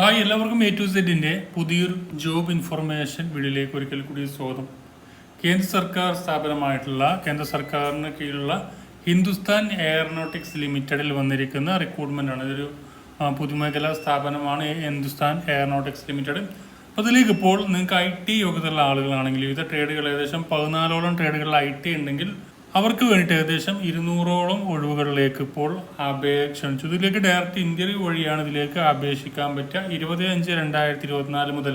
Hi എല്ലാവർക്കും A to സെഡിന്റെ പുതിയൊരു job information വീഡിയോയിലേക്ക് ഒരിക്കൽ കൂടി സ്വാഗതം. കേന്ദ്ര സർക്കാർ സ്ഥാപനമായിട്ടുള്ള കേന്ദ്ര സർക്കാരിന് കീഴിലുള്ള ഹിന്ദുസ്ഥാൻ എയറോനോട്ടിക്സ് ലിമിറ്റഡിൽ വന്നിരിക്കുന്ന റിക്രൂട്ട്മെന്റ് ആണ്. ഇതൊരു പുതുമേഖലാ സ്ഥാപനമാണ് ഹിന്ദുസ്ഥാൻ എയറോനോട്ടിക്സ് ലിമിറ്റഡ്. അപ്പോൾ അതിലേക്ക് ഇപ്പോൾ നിങ്ങൾക്ക് ഐ ടി യോഗ്യതയുള്ള ആളുകളാണെങ്കിൽ വിവിധ ട്രേഡുകൾ ഏകദേശം പതിനാലോളം ട്രേഡുകളിൽ ഐ ടി ഉണ്ടെങ്കിൽ അവർക്ക് വേണ്ടിയിട്ട് ഏകദേശം ഇരുന്നൂറോളം ഒഴിവുകളിലേക്ക് ഇപ്പോൾ അപേക്ഷ ക്ഷണിച്ചു ഇതിലേക്ക് ഡയറക്റ്റ് ഇന്റർവ്യൂ വഴിയാണ് ഇതിലേക്ക് അപേക്ഷിക്കാൻ പറ്റുക. ഇരുപത് അഞ്ച് രണ്ടായിരത്തി ഇരുപത്തിനാല് മുതൽ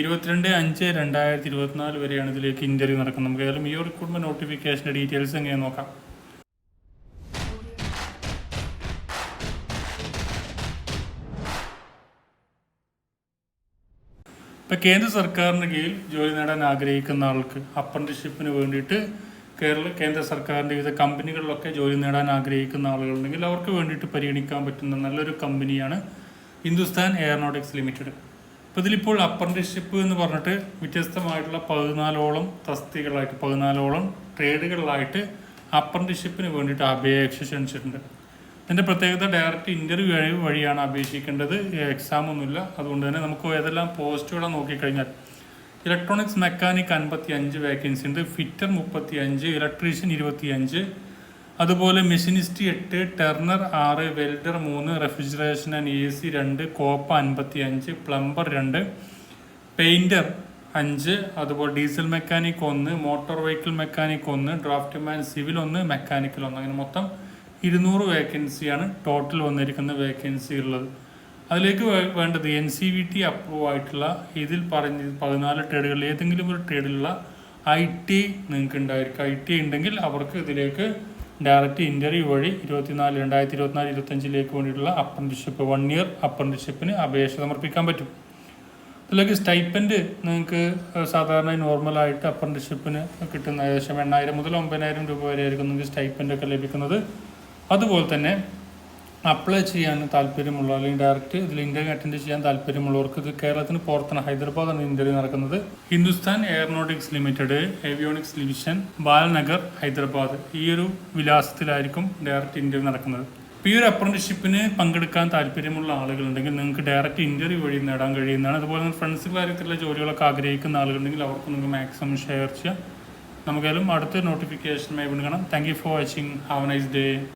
ഇരുപത്തിരണ്ട് അഞ്ച് രണ്ടായിരത്തി ഇരുപത്തിനാല് വരെയാണ് ഇതിലേക്ക് ഇന്റർവ്യൂ നടക്കുന്നത്. നമുക്ക് ഏതായാലും ഈ റിക്രൂട്ട്മെന്റ് നോട്ടിഫിക്കേഷന്റെ ഡീറ്റെയിൽസ് എങ്ങനെ നോക്കാം. ഇപ്പം കേന്ദ്ര സർക്കാരിന് കീഴിൽ ജോലി നേടാൻ ആഗ്രഹിക്കുന്ന ആൾക്ക് അപ്രന്റീഷിപ്പിന് വേണ്ടിയിട്ട് കേരള കേന്ദ്ര സർക്കാരിന്റെ വിവിധ കമ്പനികളിലൊക്കെ ജോലി നേടാൻ ആഗ്രഹിക്കുന്ന ആളുകളുണ്ടെങ്കിൽ അവർക്ക് വേണ്ടിയിട്ട് പരിഗണിക്കാൻ പറ്റുന്ന നല്ലൊരു കമ്പനിയാണ് ഹിന്ദുസ്ഥാൻ എയറോനോട്ടിക്സ് ലിമിറ്റഡ്. അപ്പോൾ ഇതിലിപ്പോൾ അപ്രന്റീസ്ഷിപ്പ് എന്ന് പറഞ്ഞിട്ട് വ്യത്യസ്തമായിട്ടുള്ള പതിനാലോളം തസ്തികളായിട്ട് പതിനാലോളം ട്രേഡുകളിലായിട്ട് അപ്രന്റീസ്ഷിപ്പിന് വേണ്ടിയിട്ട് അപേക്ഷ ക്ഷണിച്ചിട്ടുണ്ട് ഇതിന്റെ പ്രത്യേകത ഡയറക്റ്റ് ഇന്റർവ്യൂ വഴിയാണ് അപേക്ഷിക്കേണ്ടത്. എക്സാം ഒന്നുമില്ല അതുകൊണ്ട് തന്നെ നമുക്ക് ഏതെല്ലാം പോസ്റ്റുകളാണ് നോക്കിക്കഴിഞ്ഞാൽ ഇലക്ട്രോണിക്സ് മെക്കാനിക് അൻപത്തി അഞ്ച് വേക്കൻസി ഉണ്ട്. ഫിറ്റർ മുപ്പത്തി അഞ്ച് ഇലക്ട്രീഷ്യൻ ഇരുപത്തി അഞ്ച് അതുപോലെ മെഷീനിസ്റ്റ് എട്ട് ടെർണർ ആറ് വെൽഡർ മൂന്ന് റെഫ്രിജറേഷൻ ആൻഡ് എ സി രണ്ട് കോപ്പ അൻപത്തി അഞ്ച് പ്ലംബർ രണ്ട് പെയിന്റർ അഞ്ച് അതുപോലെ ഡീസൽ മെക്കാനിക് ഒന്ന് മോട്ടോർ വെഹിക്കിൾ മെക്കാനിക് ഒന്ന് ഡ്രാഫ്റ്റ് മാൻ സിവിൽ ഒന്ന് മെക്കാനിക്കൽ ഒന്ന്. അങ്ങനെ മൊത്തം ഇരുന്നൂറ് വേക്കൻസിയാണ് ടോട്ടൽ വന്നിരിക്കുന്ന വേക്കൻസി ഉള്ളത്. അതിലേക്ക് വേണ്ടത് N C V T approve ആയിട്ടുള്ള ഇതിൽ പറഞ്ഞ പതിനാല് ട്രേഡുകളിൽ ഏതെങ്കിലും ഒരു ട്രേഡിലുള്ള ഐ ടി നിങ്ങൾക്ക് ഉണ്ടായിരിക്കും ഐ ടി ഉണ്ടെങ്കിൽ അവർക്ക് ഇതിലേക്ക് ഡയറക്റ്റ് ഇന്റർവ്യൂ വഴി ഇരുപത്തിനാല് രണ്ടായിരത്തി ഇരുപത്തിനാല് ഇരുപത്തഞ്ചിലേക്ക് വേണ്ടിയിട്ടുള്ള അപ്രന്റിഷിപ്പ് വൺ ഇയർ അപ്രന്റിഷിപ്പിന് അപേക്ഷ സമർപ്പിക്കാൻ പറ്റും. അതിലേക്ക് സ്റ്റൈപ്പൻഡ് നിങ്ങൾക്ക് സാധാരണ നോർമലായിട്ട് അപ്രന്റിഷിപ്പിന് കിട്ടുന്ന ഏകദേശം എണ്ണായിരം മുതൽ ഒമ്പതിനായിരം രൂപ വരെ ആയിരിക്കും നിങ്ങൾക്ക് സ്റ്റൈപ്പൻഡ് ഒക്കെ ലഭിക്കുന്നത്. അതുപോലെ തന്നെ അപ്ലൈ ചെയ്യാൻ താല്പര്യമുള്ള അല്ലെങ്കിൽ ഡയറക്റ്റ് ഇതിൽ ഇന്റർവ്യൂ അറ്റൻഡ് ചെയ്യാൻ താല്പര്യമുള്ളവർക്ക് ഇത് കേരളത്തിന് പുറത്താണ്. ഹൈദരാബാദാണ് ഇന്റർവ്യൂ നടക്കുന്നത്. Hindustan aeronautics limited avionics division Balanagar Hyderabad. ഈ ഒരു വിലാസത്തിലായിരിക്കും ഡയറക്റ്റ് ഇന്റർവ്യൂ നടക്കുന്നത്. ഈ ഒരു അപ്രന്റിഷിപ്പിന് പങ്കെടുക്കാൻ താല്പര്യമുള്ള ആളുകളുണ്ടെങ്കിൽ നിങ്ങൾക്ക് ഡയറക്റ്റ് ഇന്റർവ്യൂ വഴി നേടാൻ കഴിയുന്നതാണ്. അതുപോലെ തന്നെ ഫ്രണ്ട്സ് കാര്യത്തിലുള്ള ജോലികളൊക്കെ ആഗ്രഹിക്കുന്ന ആളുകളുണ്ടെങ്കിൽ അവർക്ക് നിങ്ങൾക്ക് മാക്സിമം ഷെയർ ചെയ്യാം. നമുക്കായാലും അടുത്ത നോട്ടിഫിക്കേഷനുമായി വീണ്ടും thank you for watching have nice day